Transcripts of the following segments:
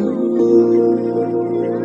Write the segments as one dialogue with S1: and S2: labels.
S1: 哦。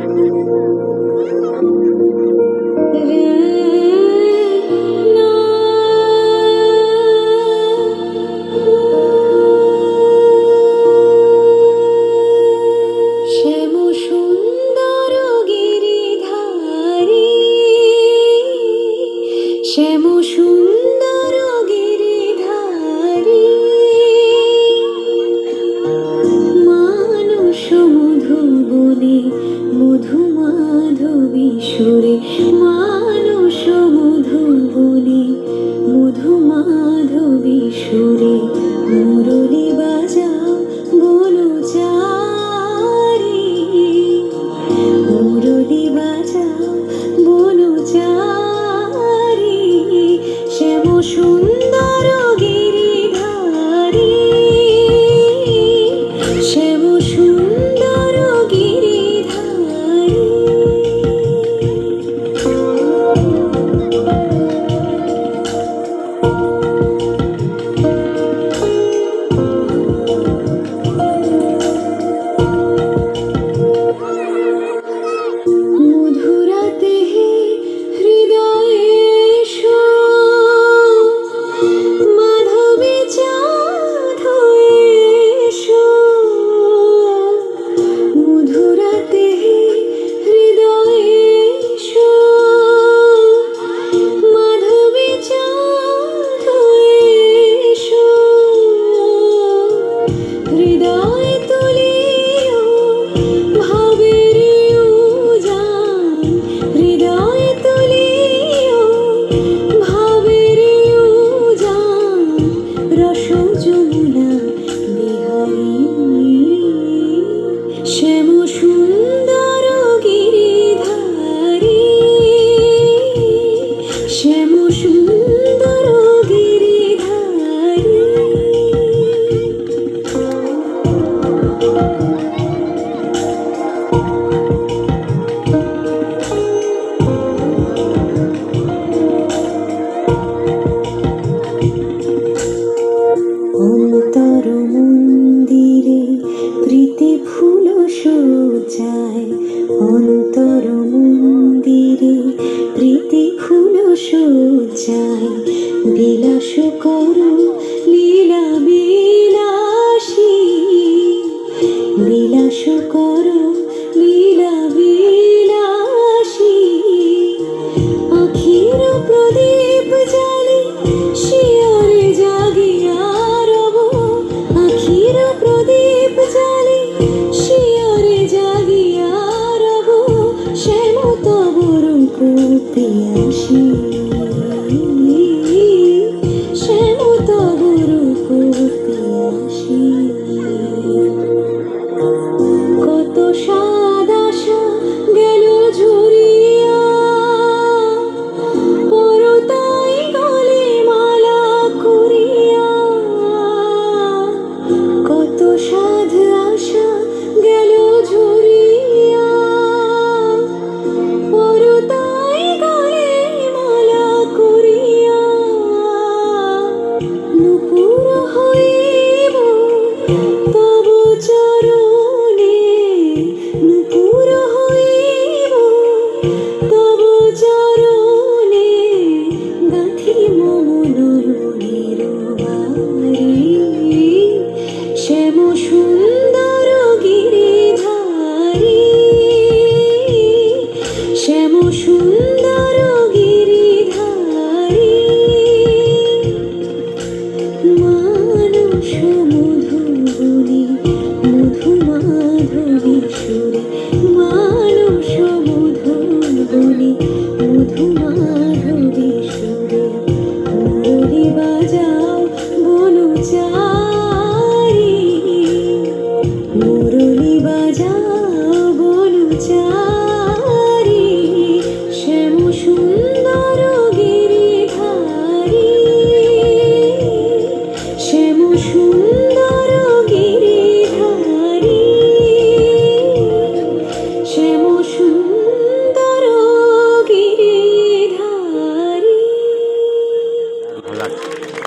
S1: শ্যাম চাই। বিলাস করো, লীলা বিলাসী। বিলাস করো, লীলা বিলাসী। আখির প্রদীপ জালে শিয়রে জাগিয়া রব আখির প্রদীপ জালে শিয়রে জাগিয়া রব শ্যাম তবরুকুর